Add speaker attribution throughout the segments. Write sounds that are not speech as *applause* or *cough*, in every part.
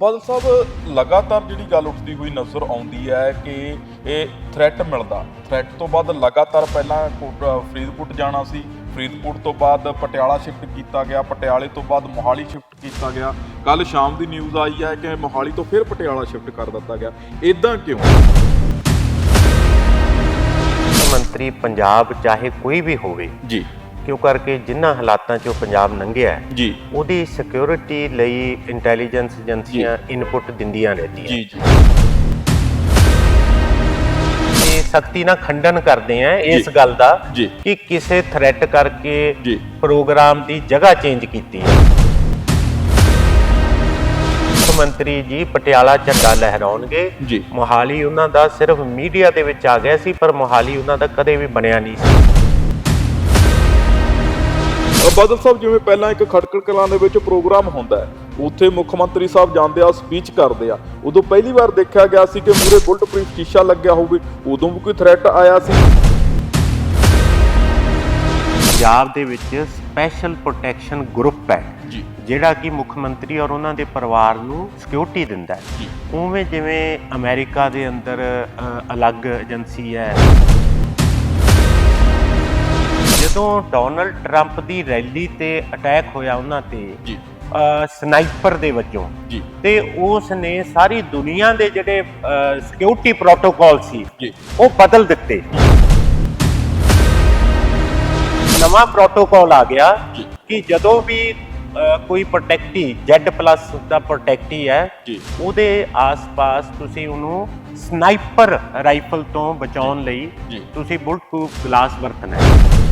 Speaker 1: ਬਾਦਲ ਸਾਹਿਬ ਲਗਾਤਾਰ ਜਿਹੜੀ ਗੱਲ ਉੱਠਦੀ ਹੋਈ ਨਜ਼ਰ ਆਉਂਦੀ ਹੈ ਕਿ ਇਹ ਥ੍ਰੈਟ ਮਿਲਦਾ। ਥ੍ਰੈਟ ਤੋਂ ਬਾਅਦ ਲਗਾਤਾਰ ਪਹਿਲਾਂ ਫਰੀਦਕੋਟ ਜਾਣਾ ਸੀ। ਫਰੀਦਕੋਟ ਤੋਂ ਬਾਅਦ ਪਟਿਆਲਾ ਸ਼ਿਫਟ ਕੀਤਾ ਗਿਆ। ਪਟਿਆਲੇ ਤੋਂ ਬਾਅਦ ਮੋਹਾਲੀ ਸ਼ਿਫਟ ਕੀਤਾ ਗਿਆ। ਕੱਲ ਸ਼ਾਮ ਦੀ ਨਿਊਜ਼ ਆਈ ਹੈ ਕਿ ਮੋਹਾਲੀ ਤੋਂ ਫਿਰ ਪਟਿਆਲਾ ਸ਼ਿਫਟ ਕਰ ਦਿੱਤਾ ਗਿਆ। ਇਦਾਂ ਕਿਉਂ?
Speaker 2: ਮੰਤਰੀ ਪੰਜਾਬ ਚਾਹੇ ਕੋਈ ਵੀ ਹੋਵੇ
Speaker 1: ਜੀ।
Speaker 2: ਕਿਉਂ ਕਰਕੇ ਜਿਨ੍ਹਾਂ ਹਾਲਾਤਾਂ 'ਚੋਂ ਪੰਜਾਬ ਲੰਘਿਆ ਹੈ,
Speaker 1: ਜੀ
Speaker 2: ਉਹਦੀ ਸਿਕਿਉਰਿਟੀ ਲਈ ਇੰਟੈਲੀਜੈਂਸ ਏਜੰਸੀਆਂ ਇਨਪੁਟ ਦਿੰਦੀਆਂ ਰਹਿੰਦੀਆਂ
Speaker 1: ਜੀ ਜੀ
Speaker 2: ਸਖਤੀ ਨਾਲ ਖੰਡਨ ਕਰਦੇ ਆ ਇਸ। ਗੱਲ ਦਾ
Speaker 1: ਜੀ।
Speaker 2: ਕਿ ਕਿਸੇ ਥ੍ਰੈਟ ਕਰਕੇ
Speaker 1: ਜੀ।
Speaker 2: ਪ੍ਰੋਗਰਾਮ ਦੀ ਜਗ੍ਹਾ ਚੇਂਜ ਕੀਤੀ ਹੈ ਮੁੱਖ ਮੰਤਰੀ ਜੀ ਪਟਿਆਲਾ ਝੰਡਾ ਲਹਿਰਾਉਣਗੇ
Speaker 1: ਜੀ।
Speaker 2: ਮੋਹਾਲੀ ਉਹਨਾਂ ਦਾ ਸਿਰਫ ਮੀਡੀਆ ਦੇ ਵਿੱਚ ਆ ਗਿਆ ਸੀ ਪਰ ਮੋਹਾਲੀ ਉਹਨਾਂ ਦਾ ਕਦੇ ਵੀ ਬਣਿਆ ਨਹੀਂ ਸੀ
Speaker 1: ਬਾਦਲ ਸਾਹਿਬ ਜਿਵੇਂ ਪਹਿਲਾਂ ਇੱਕ ਖਟਕੜ ਕਲਾਂ ਦੇ ਵਿੱਚ ਪ੍ਰੋਗਰਾਮ ਹੁੰਦਾ ਹੈ ਉੱਥੇ ਮੁੱਖ ਮੰਤਰੀ ਸਾਹਿਬ ਜਾਂਦੇ ਆ ਸਪੀਚ ਕਰਦੇ ਆ। ਉਦੋਂ ਪਹਿਲੀ ਵਾਰ ਦੇਖਿਆ ਗਿਆ ਸੀ ਕਿ ਮੂਰੇ ਬੁਲਟ ਪ੍ਰੂਫ ਸ਼ੀਸ਼ਾ ਲੱਗਿਆ ਹੋਵੇ ਉਦੋਂ ਵੀ ਕੋਈ ਥ੍ਰੈਟ ਆਇਆ ਸੀ।
Speaker 2: ਪੰਜਾਬ ਦੇ ਵਿੱਚ ਸਪੈਸ਼ਲ ਪ੍ਰੋਟੈਕਸ਼ਨ ਗਰੁੱਪ ਹੈ
Speaker 1: ਜੀ।
Speaker 2: ਜਿਹੜਾ ਕਿ ਮੁੱਖ ਮੰਤਰੀ ਔਰ ਉਹਨਾਂ ਦੇ ਪਰਿਵਾਰ ਨੂੰ ਸਿਕਿਉਰਿਟੀ ਦਿੰਦਾ ਹੈ। ਉਵੇਂ ਜਿਵੇਂ ਅਮਰੀਕਾ ਦੇ ਅੰਦਰ ਅਲੱਗ ਏਜੰਸੀ ਹੈ ਜਦੋਂ ਡੋਨਲਡ ਟਰੰਪ ਦੀ ਰੈਲੀ ਤੇ ਅਟੈਕ ਹੋਇਆ ਉਹਨਾਂ ਤੇ
Speaker 1: ਜੀ।
Speaker 2: ਸਨਾਈਪਰ ਦੇ ਵਜੋਂ
Speaker 1: ਜੀ।
Speaker 2: ਤੇ ਉਸ ਨੇ ਸਾਰੀ ਦੁਨੀਆ ਦੇ ਜਿਹੜੇ ਸਿਕਿਉਰਿਟੀ ਪ੍ਰੋਟੋਕਾਲ ਸੀ
Speaker 1: ਜੀ।
Speaker 2: ਉਹ ਬਦਲ ਦਿੱਤੇ। ਨਵਾਂ ਪ੍ਰੋਟੋਕਾਲ ਆ ਗਿਆ। ਕਿ ਜਦੋਂ ਵੀ ਕੋਈ ਪ੍ਰੋਟੈਕਟੀ Z+ ਦਾ ਪ੍ਰੋਟੈਕਟੀ ਹੈ
Speaker 1: ਜੀ।
Speaker 2: ਉਹਦੇ ਆਸ-ਪਾਸ ਤੁਸੀਂ ਉਹਨੂੰ ਸਨਾਈਪਰ ਰਾਈਫਲ ਤੋਂ ਬਚਾਉਣ ਲਈ। ਤੁਸੀਂ ਬੁਲਟ ਪ੍ਰੂਫ ਗਲਾਸ ਵਰਤਣਾ ਹੈ।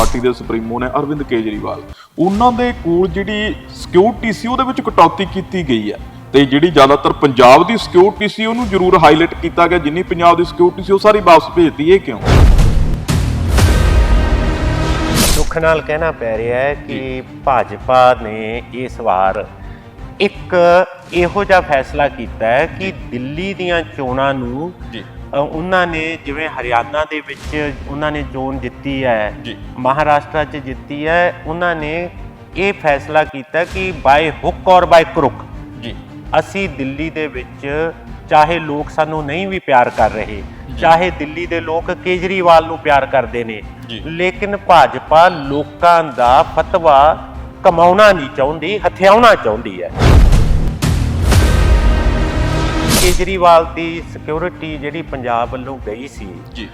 Speaker 1: ਪਾਰਟੀ ਦੇ ਸੁਪਰੀਮੋ ਨੇ ਅਰਵਿੰਦ ਕੇਜਰੀਵਾਲ। ਉਹਨਾਂ ਦੇ ਕੋਲ ਜਿਹੜੀ ਸਿਕਿਉਰਿਟੀ ਸੀ ਉਹਦੇ ਵਿੱਚ ਕਟੌਤੀ ਕੀਤੀ ਗਈ ਹੈ। ਤੇ ਜਿਹੜੀ ਜ਼ਿਆਦਾਤਰ ਪੰਜਾਬ ਦੀ ਸਿਕਿਉਰਿਟੀ ਸੀ ਉਹਨੂੰ ਜ਼ਰੂਰ ਹਾਈਲਾਈਟ ਕੀਤਾ ਗਿਆ। ਜਿੰਨੀ ਪੰਜਾਬ ਦੀ ਸਿਕਿਉਰਿਟੀ ਸੀ ਉਹ ਸਾਰੀ ਵਾਪਸ ਭੇਜਤੀ ਇਹ ਕਿਉਂ?
Speaker 2: ਦੁੱਖ ਨਾਲ ਕਹਿਣਾ ਪੈ ਰਿਹਾ ਹੈ ਕਿ ਭਾਜਪਾ ਨੇ ਇਸ ਵਾਰ ਇੱਕ ਇਹੋ ਜਿਹਾ ਫੈਸਲਾ ਕੀਤਾ ਹੈ ਕਿ ਦਿੱਲੀ ਦੀਆਂ ਚੋਣਾਂ ਨੂੰ ਉਹਨਾਂ ਨੇ ਜਿਵੇਂ ਹਰਿਆਣਾ ਦੇ ਵਿੱਚ ਉਹਨਾਂ ਨੇ ਜ਼ੋਨ ਜਿੱਤੀ ਹੈ
Speaker 1: ਜੀ।
Speaker 2: ਮਹਾਰਾਸ਼ਟਰ 'ਚ ਜਿੱਤੀ ਹੈ ਉਹਨਾਂ ਨੇ ਇਹ ਫੈਸਲਾ ਕੀਤਾ ਕਿ ਬਾਈ ਹੁੱਕ ਔਰ ਬਾਈ ਕਰੁਕ
Speaker 1: ਜੀ
Speaker 2: ਅਸੀਂ ਦਿੱਲੀ ਦੇ ਵਿੱਚ ਚਾਹੇ ਲੋਕ ਸਾਨੂੰ ਨਹੀਂ ਵੀ ਪਿਆਰ ਕਰ ਰਹੇ ਚਾਹੇ ਦਿੱਲੀ ਦੇ ਲੋਕ ਕੇਜਰੀਵਾਲ ਨੂੰ ਪਿਆਰ ਕਰਦੇ ਨੇ
Speaker 1: ਜੀ।
Speaker 2: ਲੇਕਿਨ ਭਾਜਪਾ ਲੋਕਾਂ ਦਾ ਫਤਵਾ ਕਮਾਉਣਾ ਨਹੀਂ ਚਾਹੁੰਦੀ ਹਥਿਆਉਣਾ ਚਾਹੁੰਦੀ ਹੈ ਕੇਜਰੀਵਾਲ ਦੀ ਸਿਕਿਉਰਿਟੀ ਜਿਹੜੀ ਪੰਜਾਬ ਵੱਲੋਂ ਗਈ ਸੀ
Speaker 1: ਜੀ।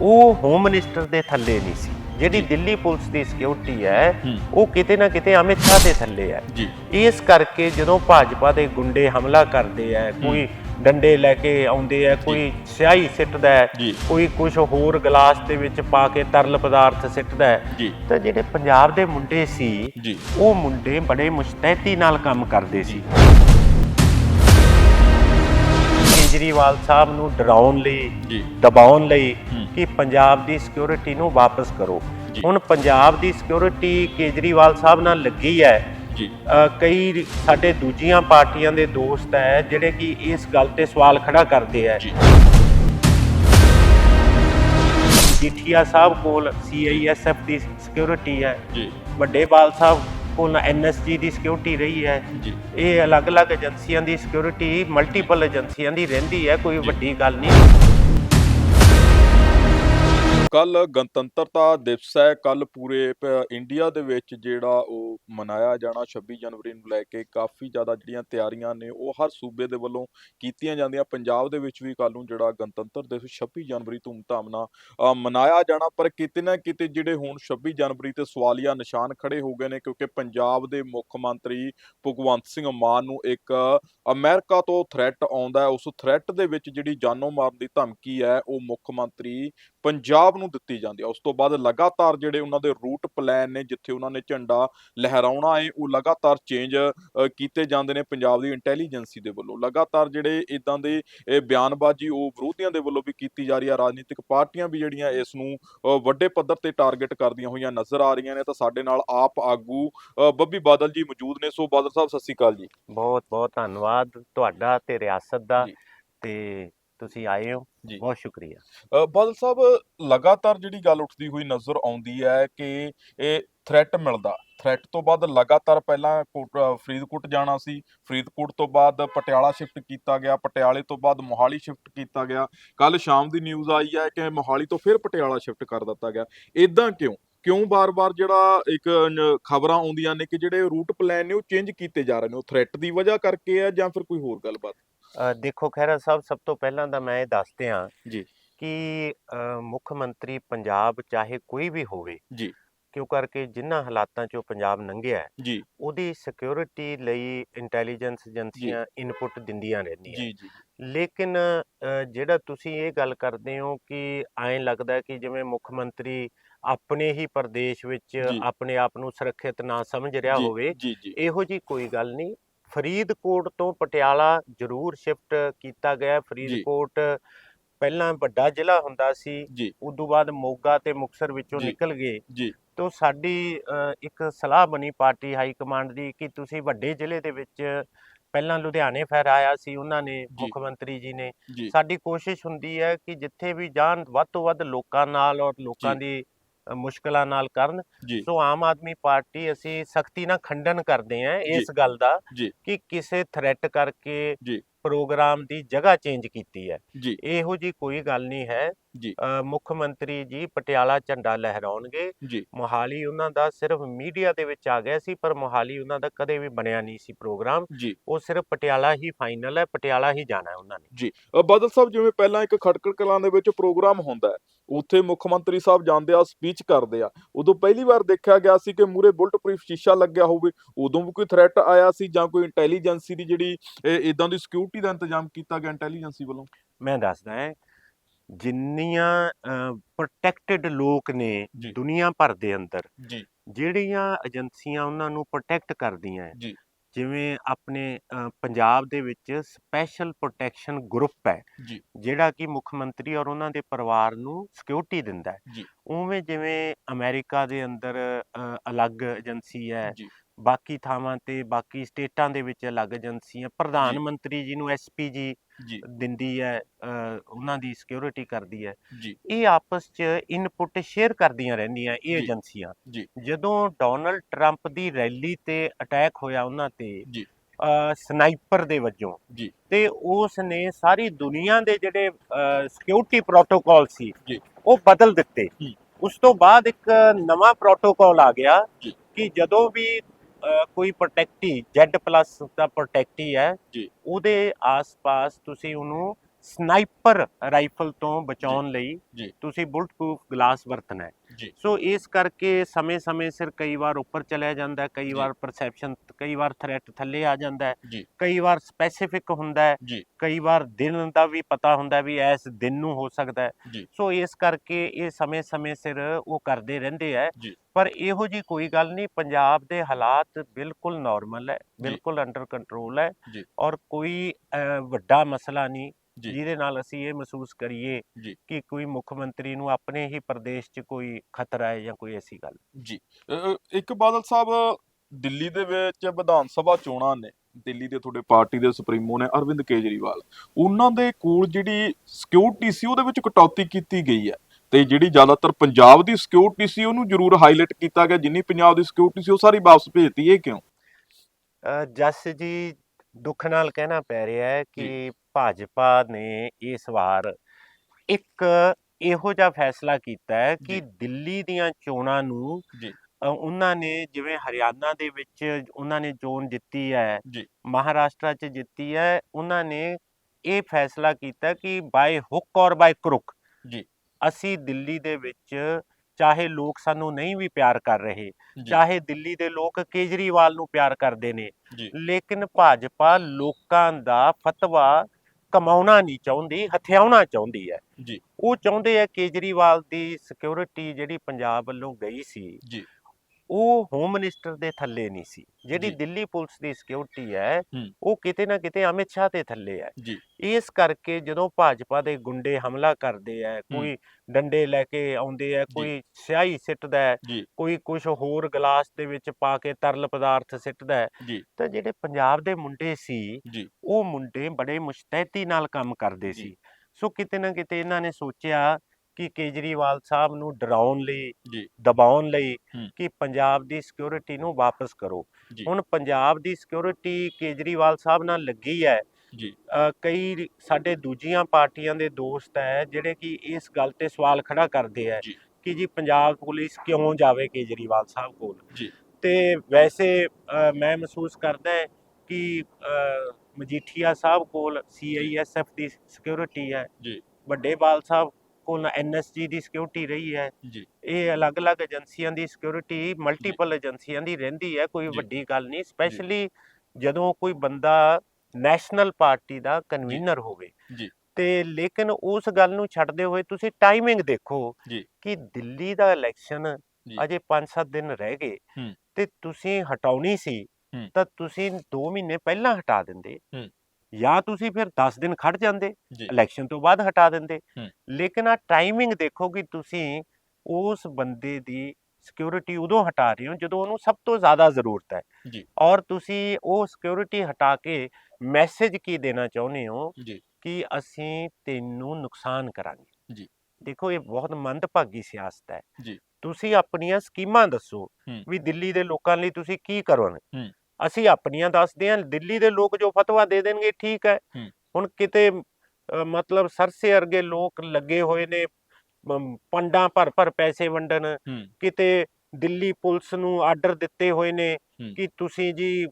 Speaker 2: ਉਹ ਹੋਮ ਮਿਨਿਸਟਰ ਦੇ ਥੱਲੇ ਨਹੀਂ ਸੀ। ਜਿਹੜੀ ਦਿੱਲੀ ਪੁਲਿਸ ਦੀ ਸਿਕਿਉਰਿਟੀ ਹੈ। ਉਹ ਕਿਤੇ ਨਾ ਕਿਤੇ ਅਮਿਤ ਸ਼ਾਹ ਦੇ ਥੱਲੇ ਹੈ।
Speaker 1: ਜੀ।
Speaker 2: ਇਸ ਕਰਕੇ ਜਦੋਂ ਭਾਜਪਾ ਦੇ ਗੁੰਡੇ ਹਮਲਾ ਕਰਦੇ ਆ ਕੋਈ ਡੰਡੇ ਲੈ ਕੇ ਆਉਂਦੇ ਆ ਕੋਈ ਸਿਆਹੀ ਸਿੱਟਦਾ ਹੈ। ਕੋਈ ਕੁਝ ਹੋਰ ਗਲਾਸ ਦੇ ਵਿੱਚ ਪਾ ਕੇ ਤਰਲ ਪਦਾਰਥ ਸਿੱਟਦਾ ਹੈ ਤਾਂ ਜਿਹੜੇ ਪੰਜਾਬ ਦੇ ਮੁੰਡੇ ਸੀ ਉਹ ਮੁੰਡੇ ਬੜੇ ਮੁਸਤੈਦੀ ਨਾਲ ਕੰਮ ਕਰਦੇ ਸੀ। ਕੇਜਰੀਵਾਲ ਸਾਹਿਬ ਨੂੰ ਡਰਾਉਣ ਲਈ ਦਬਾਉਣ ਲਈ। ਕਿ ਪੰਜਾਬ ਦੀ ਸਿਕਿਉਰਿਟੀ ਨੂੰ ਵਾਪਸ ਕਰੋ। ਹੁਣ ਪੰਜਾਬ ਦੀ ਸਿਕਿਉਰਿਟੀ ਕੇਜਰੀਵਾਲ ਸਾਹਿਬ ਨਾਲ ਲੱਗੀ ਹੈ।
Speaker 1: ਜੀ।
Speaker 2: ਕਈ ਸਾਡੇ ਦੂਜੀਆਂ ਪਾਰਟੀਆਂ ਦੇ ਦੋਸਤ ਹੈ ਜਿਹੜੇ ਕਿ ਇਸ ਗੱਲ ਤੇ ਸਵਾਲ ਖੜਾ ਕਰਦੇ ਹੈ।
Speaker 1: ਜੀ।
Speaker 2: ਜੀਠੀਆ ਸਾਹਿਬ ਕੋਲ ਸੀਆਈਐਸਐਫ ਦੀ ਸਿਕਿਉਰਿਟੀ ਹੈ।
Speaker 1: ਜੀ।
Speaker 2: ਵੱਡੇ ਬਾਲ ਸਾਹਿਬ ਕੋਲ ਐਨਐਸਜੀ ਦੀ ਸਿਕਿਉਰਿਟੀ ਰਹੀ ਹੈ।
Speaker 1: ਜੀ।
Speaker 2: ਇਹ ਅਲੱਗ-ਅਲੱਗ ਏਜੰਸੀਆਂ ਦੀ ਸਿਕਿਉਰਿਟੀ ਮਲਟੀਪਲ ਏਜੰਸੀਆਂ ਦੀ ਰਹਿੰਦੀ ਹੈ ਕੋਈ ਵੱਡੀ ਗੱਲ ਨਹੀਂ।
Speaker 1: ਕੱਲ ਗਣਤੰਤਰਤਾ ਦਿਵਸ ਹੈ। ਕੱਲ ਪੂਰੇ ਇੰਡੀਆ ਦੇ ਵਿੱਚ ਜਿਹੜਾ ਉਹ ਮਨਾਇਆ ਜਾਣਾ 26 ਜਨਵਰੀ ਨੂੰ ਲੈ ਕੇ ਕਾਫੀ ਜ਼ਿਆਦਾ ਜਿਹੜੀਆਂ ਤਿਆਰੀਆਂ ਨੇ, ਉਹ ਹਰ ਸੂਬੇ ਦੇ ਵੱਲੋਂ ਕੀਤੀਆਂ ਜਾਂਦੀਆਂ। ਪੰਜਾਬ ਦੇ ਵਿੱਚ ਵੀ ਕੱਲ ਨੂੰ ਜਿਹੜਾ ਗਣਤੰਤਰ ਦਿਵਸ 26 ਜਨਵਰੀ ਧੂਮਧਾਮ ਨਾਲ ਮਨਾਇਆ ਜਾਣਾ। ਪਰ ਕਿਤੇ ਨਾ ਕਿਤੇ ਜਿਹੜੇ ਹੁਣ 26 ਜਨਵਰੀ ਤੇ ਸਵਾਲੀਆ ਨਿਸ਼ਾਨ ਖੜੇ ਹੋ ਗਏ ਨੇ, ਕਿਉਂਕਿ ਪੰਜਾਬ ਦੇ ਮੁੱਖ ਮੰਤਰੀ ਭਗਵੰਤ ਸਿੰਘ ਮਾਨ ਨੂੰ ਇੱਕ ਅਮਰੀਕਾ ਤੋਂ ਥ੍ਰੈਟ ਆਉਂਦਾ ਹੈ। ਉਸ ਥ੍ਰੈਟ ਦੇ ਵਿੱਚ ਜਿਹੜੀ ਜਾਨੋਂ ਮਾਰਨ ਦੀ ਧਮਕੀ ਹੈ, ਉਹ ਮੁੱਖ ਮੰਤਰੀ ਪੰਜਾਬ ਨੂੰ ਦਿੱਤੀ ਜਾਂਦੀ ਹੈ ਉਸ ਤੋਂ ਬਾਅਦ ਲਗਾਤਾਰ ਜਿਹੜੇ ਉਹਨਾਂ ਦੇ ਰੂਟ ਪਲਾਨ ਨੇ ਜਿੱਥੇ ਉਹਨਾਂ ਨੇ ਝੰਡਾ ਲਹਿਰਾਉਣਾ ਹੈ ਉਹ ਲਗਾਤਾਰ ਚੇਂਜ ਕੀਤੇ ਜਾਂਦੇ ਨੇ ਪੰਜਾਬ ਦੀ ਇੰਟੈਲੀਜੈਂਸੀ ਦੇ ਵੱਲੋਂ। ਲਗਾਤਾਰ ਜਿਹੜੇ ਇਦਾਂ ਦੇ ਇਹ ਬਿਆਨਬਾਜ਼ੀ ਉਹ ਵਿਰੋਧੀਆਂ ਦੇ ਵੱਲੋਂ ਵੀ ਕੀਤੀ ਜਾ ਰਹੀ ਹੈ ਰਾਜਨੀਤਿਕ ਪਾਰਟੀਆਂ ਵੀ ਜਿਹੜੀਆਂ ਇਸ ਨੂੰ ਵੱਡੇ ਪੱਧਰ ਤੇ ਟਾਰਗੇਟ ਕਰਦੀਆਂ ਹੋਈਆਂ ਨਜ਼ਰ ਆ ਰਹੀਆਂ ਨੇ। ਤਾਂ ਸਾਡੇ ਨਾਲ ਆਪ ਆਗੂ ਬੱਬੀ ਬਾਦਲ ਜੀ ਮੌਜੂਦ ਨੇ। ਸੋ ਬਾਦਲ ਸਾਹਿਬ ਸਤਿ ਸ਼੍ਰੀ ਅਕਾਲ ਜੀ।
Speaker 2: ਬਹੁਤ ਬਹੁਤ ਧੰਨਵਾਦ ਤੁਹਾਡਾ ਤੇ ਰਿਆਸਤ ਦਾ। ਤੇ ਤੁਸੀਂ ਆਏ ਹੋ
Speaker 1: ਜੀ।
Speaker 2: ਬਹੁਤ ਸ਼ੁਕਰੀਆ।
Speaker 1: ਅ, ਬਾਦਲ ਸਾਹਿਬ ਲਗਾਤਾਰ ਜਿਹੜੀ ਗੱਲ ਉੱਠਦੀ ਹੋਈ ਨਜ਼ਰ ਆਉਂਦੀ ਹੈ ਕਿ ਇਹ ਥ੍ਰੈਟ ਮਿਲਦਾ। ਥ੍ਰੈਟ ਤੋਂ ਬਾਅਦ ਲਗਾਤਾਰ ਪਹਿਲਾਂ ਕੋਟ- ਅ, ਫਰੀਦਕੋਟ ਜਾਣਾ ਸੀ। ਫਰੀਦਕੋਟ ਤੋਂ ਬਾਅਦ ਪਟਿਆਲਾ ਸ਼ਿਫਟ ਕੀਤਾ ਗਿਆ। ਪਟਿਆਲੇ ਤੋਂ ਬਾਅਦ ਮੋਹਾਲੀ ਸ਼ਿਫਟ ਕੀਤਾ ਗਿਆ। ਕੱਲ ਸ਼ਾਮ ਦੀ ਨਿਊਜ਼ ਆਈ ਹੈ ਕਿ ਮੋਹਾਲੀ ਤੋਂ ਫਿਰ ਪਟਿਆਲਾ ਸ਼ਿਫਟ ਕਰ ਦਿੱਤਾ ਗਿਆ। ਇਦਾਂ ਕਿਉਂ? ਕਿਉਂ ਬਾਰ-ਬਾਰ ਜਿਹੜਾ ਇੱਕ ਖਬਰਾਂ ਆਉਂਦੀਆਂ ਨੇ ਕਿ ਜਿਹੜੇ ਰੂਟ ਪਲਾਨ ਨੇ ਉਹ ਚੇਂਜ ਕੀਤੇ ਜਾ ਰਹੇ ਨੇ? ਉਹ ਥ੍ਰੈਟ ਦੀ ਵਜ੍ਹਾ ਕਰਕੇ ਹੈ ਜਾਂ ਫਿਰ ਕੋਈ ਹੋਰ ਗੱਲਬਾਤ?
Speaker 2: ਦੇਖੋ ਖਹਿਰਾ ਸਾਹਿਬ ਸਭ ਤੋਂ ਪਹਿਲਾਂ ਤਾਂ ਮੈਂ ਇਹ ਦੱਸ ਦਿਆਂ
Speaker 1: ਜੀ।
Speaker 2: ਕਿ ਮੁੱਖ ਮੰਤਰੀ ਪੰਜਾਬ ਚਾਹੇ ਕੋਈ ਵੀ ਹੋਵੇ
Speaker 1: ਜੀ।
Speaker 2: ਕਿਉਂ ਕਰਕੇ ਜਿਨ੍ਹਾਂ ਹਾਲਾਤਾਂ 'ਚੋਂ ਪੰਜਾਬ ਲੰਘਿਆ ਹੈ
Speaker 1: ਜੀ
Speaker 2: ਉਹਦੀ ਸਿਕਿਉਰਿਟੀ ਲਈ ਇੰਟੈਲੀਜੈਂਸ ਏਜੰਸੀਆਂ ਇਨਪੁਟ ਦਿੰਦੀਆਂ ਰਹਿੰਦੀਆਂ
Speaker 1: ਜੀ ਜੀ
Speaker 2: ਲੇਕਿਨ ਜਿਹੜਾ ਤੁਸੀਂ ਇਹ ਗੱਲ ਕਰਦੇ ਹੋ ਕਿ ਐਂ ਲੱਗਦਾ ਹੈ ਕਿ ਜਿਵੇਂ ਮੁੱਖ ਮੰਤਰੀ ਆਪਣੇ ਹੀ ਪ੍ਰਦੇਸ਼ ਵਿੱਚ। ਆਪਣੇ ਆਪ ਨੂੰ ਸੁਰੱਖਿਅਤ ਨਾ ਸਮਝ ਰਿਹਾ ਹੋਵੇ ਇਹੋ ਜੀ ਕੋਈ ਗੱਲ ਨਹੀਂ ਫਰੀਦਕੋਟ ਤੋਂ ਪਟਿਆਲਾ ਜ਼ਰੂਰ ਸ਼ਿਫਟ ਕੀਤਾ ਗਿਆ ਫਰੀਦਕੋਟ ਪਹਿਲਾਂ ਵੱਡਾ ਜ਼ਿਲ੍ਹਾ ਹੁੰਦਾ ਸੀ ਉਦੋਂ ਬਾਅਦ ਮੋਗਾ ਤੇ ਮੁਕਸਰ ਵਿੱਚੋਂ। ਨਿਕਲ ਗਏ।
Speaker 1: ਜੀ।
Speaker 2: ਤੋਂ ਸਾਡੀ ਇੱਕ ਸਲਾਹ ਬਣੀ ਪਾਰਟੀ ਹਾਈ ਕਮਾਂਡ ਦੀ ਕਿ ਤੁਸੀਂ ਵੱਡੇ ਜ਼ਿਲ੍ਹੇ ਦੇ ਵਿੱਚ ਪਹਿਲਾਂ ਲੁਧਿਆਣੇ ਫਹਿਰਾਇਆ ਸੀ ਉਹਨਾਂ ਨੇ ਮੁੱਖ ਮੰਤਰੀ ਜੀ ਨੇ। ਸਾਡੀ ਕੋਸ਼ਿਸ਼ ਹੁੰਦੀ ਹੈ ਕਿ ਜਿੱਥੇ ਵੀ ਜਾਣ ਵੱਧ ਤੋਂ ਵੱਧ ਲੋਕਾਂ ਨਾਲ ਔਰ ਲੋਕਾਂ। ਦੀ ਮੁਸ਼ਕਲਾਂ ਨਾਲ ਕਰਨ ਸੋ ਆਮ ਆਦਮੀ ਪਾਰਟੀ ਅਸੀਂ ਸਖਤੀ ਨਾਲ ਖੰਡਨ ਕਰਦੇ ਹਾਂ। ਇਸ ਗੱਲ ਦਾ। ਕਿ ਕਿਸੇ ਥ੍ਰੈਟ ਕਰਕੇ। ਪ੍ਰੋਗਰਾਮ ਦੀ ਜਗ੍ਹਾ ਚੇਂਜ ਕੀਤੀ ਹੈ ਇਹੋ ਜੀ ਕੋਈ ਗੱਲ ਨਹੀਂ ਹੈ
Speaker 1: ਜੀ।
Speaker 2: ਮੁੱਖ ਮੰਤਰੀ ਜੀ ਪਟਿਆਲਾ ਝੰਡਾ ਲਹਿਰਾਉਣਗੇ।
Speaker 1: ਜੀ।
Speaker 2: ਮੋਹਾਲੀ ਉਹਨਾਂ ਦਾ ਸਿਰਫ ਮੀਡੀਆ ਦੇ ਵਿੱਚ ਆ ਗਿਆ ਸੀ ਪਰ ਮੋਹਾਲੀ ਉਹਨਾਂ ਦਾ ਕਦੇ ਵੀ ਬਣਿਆ ਨਹੀਂ ਸੀ ਪ੍ਰੋਗਰਾਮ।
Speaker 1: ਜੀ।
Speaker 2: ਉਹ ਸਿਰਫ ਪਟਿਆਲਾ ਹੀ ਫਾਈਨਲ ਹੈ ਪਟਿਆਲਾ ਹੀ ਜਾਣਾ ਹੈ ਉਹਨਾਂ ਨੇ।
Speaker 1: ਜੀ। ਬਾਦਲ ਸਾਹਿਬ ਜਿਵੇਂ ਪਹਿਲਾਂ ਇੱਕ ਖਟਕੜ ਕਲਾਂ ਦੇ ਵਿੱਚ ਪ੍ਰੋਗਰਾਮ ਹੁੰਦਾ ਹੈ ਉੱਥੇ ਮੁੱਖ ਮੰਤਰੀ ਸਾਹਿਬ ਜਾਂਦੇ ਆ ਸਪੀਚ ਕਰਦੇ ਆ। ਉਦੋਂ ਪਹਿਲੀ ਵਾਰ ਦੇਖਿਆ ਗਿਆ ਸੀ ਕਿ ਮੂਰੇ ਬੁਲਟ ਪ੍ਰੂਫ ਸ਼ੀਸ਼ਾ ਲੱਗਿਆ ਹੋਵੇ ਉਦੋਂ ਵੀ ਕੋਈ ਥ੍ਰੈਟ ਆਇਆ ਸੀ ਜਾਂ ਕੋਈ ਇੰਟੈਲੀਜੈਂਸੀ ਦੀ ਜਿਹੜੀ ਇਦਾਂ ਦੀ ਸਿਕਿਉਰਿਟੀ ਦਾ ਇੰਤਜ਼ਾਮ ਕੀਤਾ ਗਿਆ ਇੰਟੈਲੀਜੈਂਸੀ ਵੱਲੋਂ?
Speaker 2: ਮੈਂ ਦੱਸਦਾ ਹਾਂ ਜਿੰਨੀਆਂ ਪ੍ਰੋਟੈਕਟਿਡ ਲੋਕ ਨੇ
Speaker 1: ਜੀ।
Speaker 2: ਦੁਨੀਆ ਭਰ ਦੇ ਅੰਦਰ
Speaker 1: ਜੀ
Speaker 2: ਜਿਹੜੀਆਂ ਏਜੰਸੀਆਂ ਉਹਨਾਂ ਨੂੰ ਪ੍ਰੋਟੈਕਟ ਕਰਦੀਆਂ ਹੈ,
Speaker 1: ਜੀ।
Speaker 2: ਜਿਵੇਂ ਆਪਣੇ ਅ, ਪੰਜਾਬ ਦੇ ਵਿੱਚ ਸਪੈਸ਼ਲ ਪ੍ਰੋਟੈਕਸ਼ਨ ਗਰੁੱਪ ਹੈ
Speaker 1: ਜੀ
Speaker 2: ਜਿਹੜਾ ਕਿ ਮੁੱਖ ਮੰਤਰੀ ਔਰ ਉਹਨਾਂ ਦੇ ਪਰਿਵਾਰ ਨੂੰ ਸਿਕਿਉਰਿਟੀ ਦਿੰਦਾ ਹੈ
Speaker 1: ਜੀ।
Speaker 2: ਉਵੇਂ ਜਿਵੇਂ ਅਮਰੀਕਾ ਦੇ ਅੰਦਰ ਅ, ਅਲੱਗ ਏਜੰਸੀ ਹੈ
Speaker 1: ਜੀ
Speaker 2: ਬਾਕੀ ਥਾਵਾਂ ਤੇ ਬਾਕੀ ਸਟੇਟਾਂ ਦੇ ਵਿੱਚ ਅਲੱਗ ਏਜੰਸੀਆਂ ਪ੍ਰਧਾਨ। ਮੰਤਰੀ ਜੀ ਨੂੰ ਐਸਪੀਜੀ
Speaker 1: ਜੀ
Speaker 2: ਦਿੰਦੀ ਹੈ ਉਹਨਾਂ ਦੀ ਸਿਕਿਉਰਿਟੀ ਕਰਦੀ ਹੈ ਇਹ ਆਪਸ 'ਚ ਇਨਪੁਟ ਸ਼ੇਅਰ ਕਰਦੀਆਂ ਰਹਿੰਦੀਆਂ ਇਹ। ਏਜੰਸੀਆਂ। ਜਦੋਂ ਡੋਨਲਡ ਟਰੰਪ ਦੀ ਰੈਲੀ ਤੇ ਅਟੈਕ ਹੋਇਆ ਉਹਨਾਂ ਤੇ ਸਨਾਈਪਰ ਦੇ ਵਜੋਂ। ਤੇ ਉਸ ਨੇ ਸਾਰੀ ਦੁਨੀਆ ਦੇ ਜਿਹੜੇ ਸਿਕਿਉਰਿਟੀ ਪ੍ਰੋਟੋਕਾਲ ਸੀ। ਉਹ ਬਦਲ ਦਿੱਤੇ। ਉਸ ਤੋਂ ਬਾਅਦ ਇੱਕ ਨਵਾਂ ਪ੍ਰੋਟੋਕਾਲ ਆ ਗਿਆ। ਕਿ ਜਦੋਂ ਵੀ ਕੋਈ ਪ੍ਰੋਟੈਕਟੀ Z+ ਦਾ ਪ੍ਰੋਟੈਕਟੀ ਹੈ
Speaker 1: ਜੀ।
Speaker 2: ਉਹਦੇ ਆਸ-ਪਾਸ ਤੁਸੀਂ ਉਹਨੂੰ ਸਨਾਈਪਰ ਰਾਈਫਲ ਤੋਂ ਬਚਾਉਣ ਲਈ
Speaker 1: ਜੀ।
Speaker 2: ਤੁਸੀਂ ਬੁਲਟ ਪ੍ਰੂਫ ਗਲਾਸ ਵਰਤਣਾ ਹੈ
Speaker 1: ਜੀ
Speaker 2: ਸੋ ਇਸ ਕਰਕੇ ਸਮੇਂ-ਸਮੇਂ ਸਿਰ ਕਈ ਵਾਰ ਉੱਪਰ ਚਲਿਆ ਜਾਂਦਾ ਹੈ ਕਈ
Speaker 1: ਜੀ।
Speaker 2: ਵਾਰ ਪਰਸੈਪਸ਼ਨ ਕਈ ਵਾਰ ਥ੍ਰੈਟ ਥੱਲੇ ਆ ਜਾਂਦਾ ਹੈ
Speaker 1: ਜੀ।
Speaker 2: ਕਈ ਵਾਰ ਸਪੈਸੀਫਿਕ ਹੁੰਦਾ ਹੈ
Speaker 1: ਜੀ
Speaker 2: ਕਈ ਵਾਰ ਦਿਨ ਦਾ ਵੀ ਪਤਾ ਹੁੰਦਾ ਹੈ ਵੀ ਇਸ ਦਿਨ ਨੂੰ ਹੋ ਸਕਦਾ ਹੈ
Speaker 1: ਜੀ।
Speaker 2: ਸੋ ਇਸ ਕਰਕੇ ਇਹ ਸਮੇਂ-ਸਮੇਂ ਸਿਰ ਉਹ ਕਰਦੇ ਰਹਿੰਦੇ ਹੈ
Speaker 1: ਜੀ।
Speaker 2: ਪਰ ਇਹੋ ਜੀ ਕੋਈ ਗੱਲ ਨਹੀਂ ਪੰਜਾਬ ਦੇ ਹਾਲਾਤ ਬਿਲਕੁਲ ਨਾਰਮਲ ਹੈ। ਬਿਲਕੁਲ ਅੰਡਰ ਕੰਟਰੋਲ ਹੈ
Speaker 1: ਜੀ।
Speaker 2: ਔਰ ਕੋਈ ਵੱਡਾ ਮਸਲਾ ਨਹੀਂ। ਜਿਹਦੇ ਨਾਲ ਅਸੀਂ ਇਹ ਮਹਿਸੂਸ ਕਰੀਏ। ਕਿ ਕੋਈ ਮੁੱਖ ਮੰਤਰੀ ਨੂੰ ਆਪਣੇ ਹੀ ਪ੍ਰਦੇਸ਼ 'ਚ ਕੋਈ ਖਤਰਾ ਹੈ ਜਾਂ ਕੋਈ ਐਸੀ ਗੱਲ।
Speaker 1: ਜੀ। ਇੱਕ ਬਾਦਲ ਸਾਹਿਬ ਦਿੱਲੀ ਦੇ ਵਿੱਚ ਵਿਧਾਨ ਸਭਾ ਚੋਣਾਂ ਨੇ ਦਿੱਲੀ ਦੇ ਤੁਹਾਡੇ ਪਾਰਟੀ ਦੇ ਸੁਪਰੀਮੋ ਨੇ ਅਰਵਿੰਦ ਕੇਜਰੀਵਾਲ। ਉਹਨਾਂ ਦੇ ਕੋਲ ਜਿਹੜੀ ਸਿਕਿਉਰਿਟੀ ਸੀ ਉਹਦੇ ਵਿੱਚ ਕਟੌਤੀ ਕੀਤੀ ਗਈ ਹੈ। ਤੇ ਜਿਹੜੀ ਜ਼ਿਆਦਾਤਰ ਪੰਜਾਬ ਦੀ ਸਿਕਿਉਰਿਟੀ ਸੀ ਉਹਨੂੰ ਜ਼ਰੂਰ ਹਾਈਲਾਈਟ ਕੀਤਾ ਗਿਆ। ਜਿੰਨੀ ਪੰਜਾਬ ਦੀ ਸਿਕਿਉਰਿਟੀ ਸੀ ਉਹ ਸਾਰੀ ਵਾਪਸ ਭੇਜਤੀ। ਇਹ ਕਿਉਂ?
Speaker 2: ਜਸ ਜੀ ਦੁੱਖ ਨਾਲ ਕਹਿਣਾ ਪੈ ਰਿਹਾ ਹੈ ਕਿ ਭਾਜਪਾ ਨੇ ਇਸ ਵਾਰ ਇੱਕ ਇਹੋ ਜਿਹਾ ਫੈਸਲਾ ਕੀਤਾ ਹੈ ਕਿ। ਦਿੱਲੀ ਦੀਆਂ ਚੋਣਾਂ ਨੂੰ
Speaker 1: ਜੀ।
Speaker 2: ਉਹਨਾਂ ਨੇ ਜਿਵੇਂ ਹਰਿਆਣਾ ਦੇ ਵਿੱਚ ਉਹਨਾਂ ਨੇ ਚੋਣ ਜਿੱਤੀ ਹੈ
Speaker 1: ਜੀ।
Speaker 2: ਮਹਾਰਾਸ਼ਟਰ 'ਚ ਜਿੱਤੀ ਹੈ ਉਹਨਾਂ ਨੇ ਇਹ ਫੈਸਲਾ ਕੀਤਾ ਕਿ ਬਾਈ ਹੁੱਕ ਔਰ ਬਾਈ ਕਰੁਕ
Speaker 1: ਜੀ।
Speaker 2: ਅਸੀਂ ਦਿੱਲੀ ਦੇ ਵਿੱਚ ਚਾਹੇ ਲੋਕ ਸਾਨੂੰ ਨਹੀਂ ਵੀ ਪਿਆਰ ਕਰ ਰਹੇ ਚਾਹੇ ਦਿੱਲੀ ਦੇ ਲੋਕ ਕੇਜਰੀਵਾਲ ਨੂੰ ਪਿਆਰ ਕਰਦੇ ਨੇ ਲੇਕਿਨ ਭਾਜਪਾ ਲੋਕਾਂ ਦਾ ਫਤਵਾ ਕਮਾਉਣਾ ਨਹੀਂ ਚਾਹੁੰਦੀ ਹਥਿਆਉਣਾ ਚਾਹੁੰਦੀ ਹੈ।
Speaker 1: ਜੀ।
Speaker 2: ਉਹ ਚਾਹੁੰਦੇ ਆ ਕੇਜਰੀਵਾਲ ਦੀ ਸਿਕਿਉਰਿਟੀ ਜਿਹੜੀ ਪੰਜਾਬ ਵੱਲੋਂ ਗਈ ਸੀ
Speaker 1: ਜੀ।
Speaker 2: ਉਹ ਹੋਮ ਮਿਨਿਸਟਰ ਦੇ ਥੱਲੇ ਨਹੀਂ ਸੀ। ਜਿਹੜੀ। ਦਿੱਲੀ ਪੁਲਿਸ ਦੀ ਸਿਕਿਉਰਿਟੀ ਹੈ। ਉਹ ਕਿਤੇ ਨਾ ਕਿਤੇ ਅਮਿਤ ਸ਼ਾਹ ਦੇ ਥੱਲੇ ਹੈ। ਇਸ ਕਰਕੇ ਜਦੋਂ ਭਾਜਪਾ ਦੇ ਗੁੰਡੇ ਹਮਲਾ ਕਰਦੇ ਆ ਕੋਈ ਡੰਡੇ ਲੈ ਕੇ ਆਉਂਦੇ ਆ ਕੋਈ ਸਿਆਹੀ ਸਿੱਟਦਾ ਹੈ ਕੋਈ ਕੁਝ ਹੋਰ ਗਲਾਸ ਦੇ ਵਿੱਚ ਪਾ ਕੇ ਤਰਲ ਪਦਾਰਥ ਸਿੱਟਦਾ ਹੈ ਤਾਂ ਜਿਹੜੇ ਪੰਜਾਬ ਦੇ ਮੁੰਡੇ ਸੀ ਉਹ ਮੁੰਡੇ ਬੜੇ ਮੁਸ਼ਤੈਦੀ ਨਾਲ ਕੰਮ ਕਰਦੇ। ਸੀ। ਸੋ ਕਿਤੇ ਨਾ ਕਿਤੇ ਇਹਨਾਂ ਨੇ ਸੋਚਿਆ ਕਿ ਕੇਜਰੀਵਾਲ ਸਾਹਿਬ ਨੂੰ ਡਰਾਉਣ ਲਈ ਦਬਾਉਣ ਲਈ। ਕਿ ਪੰਜਾਬ ਦੀ ਸਿਕਿਉਰਿਟੀ ਨੂੰ ਵਾਪਸ ਕਰੋ। ਹੁਣ ਪੰਜਾਬ ਦੀ ਸਿਕਿਉਰਿਟੀ ਕੇਜਰੀਵਾਲ ਸਾਹਿਬ ਨਾਲ ਲੱਗੀ ਹੈ।
Speaker 1: ਜੀ।
Speaker 2: ਕਈ ਸਾਡੇ ਦੂਜੀਆਂ ਪਾਰਟੀਆਂ ਦੇ ਦੋਸਤ ਹੈ ਜਿਹੜੇ ਕਿ ਇਸ ਗੱਲ ਤੇ ਸਵਾਲ ਖੜਾ ਕਰਦੇ ਹੈ
Speaker 1: ਜੀ।
Speaker 2: ਕਿ ਜੀ ਪੰਜਾਬ ਪੁਲਿਸ ਕਿਉਂ ਜਾਵੇ ਕੇਜਰੀਵਾਲ ਸਾਹਿਬ ਕੋਲ?
Speaker 1: ਜੀ।
Speaker 2: ਤੇ ਵੈਸੇ ਮੈਂ ਮਹਿਸੂਸ ਕਰਦਾ ਕਿ ਮਜੀਠੀਆ ਸਾਹਿਬ ਕੋਲ ਸੀਆਈਐਸਐਫ ਦੀ ਸਿਕਿਉਰਿਟੀ ਹੈ।
Speaker 1: ਜੀ।
Speaker 2: ਵੱਡੇ ਬਾਲ ਸਾਹਿਬ ਕੋਲ ਐਨਐਸਜੀ ਦੀ ਸਿਕਿਉਰਿਟੀ ਰਹੀ ਹੈ
Speaker 1: ਜੀ
Speaker 2: ਇਹ ਅਲੱਗ-ਅਲੱਗ ਏਜੰਸੀਆਂ ਦੀ ਸਿਕਿਉਰਿਟੀ ਮਲਟੀਪਲ ਏਜੰਸੀਆਂ ਦੀ ਰਹਿੰਦੀ ਹੈ ਕੋਈ। ਵੱਡੀ ਗੱਲ ਨਹੀਂ ਸਪੈਸ਼ਲੀ ਜਦੋਂ ਕੋਈ ਬੰਦਾ ਨੈਸ਼ਨਲ ਪਾਰਟੀ ਦਾ ਕਨਵੀਨਰ ਹੋਵੇ
Speaker 1: ਜੀ।
Speaker 2: ਤੇ ਲੇਕਿਨ ਉਸ ਗੱਲ ਨੂੰ ਛੱਡਦੇ ਹੋਏ ਤੁਸੀਂ ਟਾਈਮਿੰਗ ਦੇਖੋ। ਕਿ ਦਿੱਲੀ ਦਾ ਇਲੈਕਸ਼ਨ। ਅਜੇ 5-7 ਦਿਨ ਰਹਿ ਗਏ। ਤੇ ਤੁਸੀਂ ਹਟਾਉਣੀ ਸੀ। ਤਾਂ ਤੁਸੀਂ 2 ਮਹੀਨੇ ਪਹਿਲਾਂ ਹਟਾ ਦਿੰਦੇ। ਜਾਂ ਤੁਸੀਂ ਫਿਰ 10 ਦਿਨ ਖੜ ਜਾਂਦੇ ਇਲੈਕਸ਼ਨ ਤੋਂ ਬਾਅਦ ਹਟਾ ਦਿੰਦੇ। ਲੇਕਿਨ ਆ ਟਾਈਮਿੰਗ ਦੇਖੋ ਕਿ ਤੁਸੀਂ ਉਸ ਬੰਦੇ ਦੀ ਸਿਕਿਉਰਿਟੀ ਉਦੋਂ ਹਟਾ ਰਹੇ ਹੋ ਜਦੋਂ ਉਹਨੂੰ ਸਭ ਤੋਂ ਜ਼ਿਆਦਾ ਜ਼ਰੂਰਤ ਹੈ
Speaker 1: ਜੀ।
Speaker 2: ਔਰ ਤੁਸੀਂ ਉਹ ਸਿਕਿਉਰਿਟੀ ਹਟਾ ਕੇ ਮੈਸੇਜ ਕੀ ਦੇਣਾ ਚਾਹੁੰਦੇ ਹੋ
Speaker 1: ਜੀ
Speaker 2: ਕਿ ਅਸੀਂ ਤੈਨੂੰ ਨੁਕਸਾਨ ਕਰਾਂਗੇ
Speaker 1: ਜੀ।
Speaker 2: ਦੇਖੋ ਇਹ ਬਹੁਤ ਮੰਦਭਾਗੀ ਸਿਆਸਤ ਹੈ
Speaker 1: ਜੀ।
Speaker 2: ਤੁਸੀਂ ਆਪਣੀਆਂ ਸਕੀਮਾਂ ਦੱਸੋ। ਵੀ ਦਿੱਲੀ ਦੇ ਲੋਕਾਂ ਲਈ ਤੁਸੀਂ ਕੀ ਕਰੋਗੇ। ਅਸੀਂ ਆਪਣੀਆਂ ਦੱਸਦੇ ਹਾਂ ਦਿੱਲੀ ਦੇ ਲੋਕ ਜੋ ਫਤਵਾ ਦੇ ਦੇਣਗੇ ਠੀਕ ਹੈ। ਹੁਣ ਕਿਤੇ ਮਤਲਬ ਸਰਸੇ ਵਰਗੇ ਲੋਕ ਲੱਗੇ ਹੋਏ ਨੇ ਪੰਡਾਂ ਭਰ ਭਰ ਪੈਸੇ ਵੰਡਣ ਕਿਤੇ ਦਿੱਲੀ ਪੁਲਿਸ ਨੂੰ ਆਰਡਰ ਦਿੱਤੇ ਹੋਏ ਨੇ। ਕਿ ਤੁਸੀਂ ਜੀ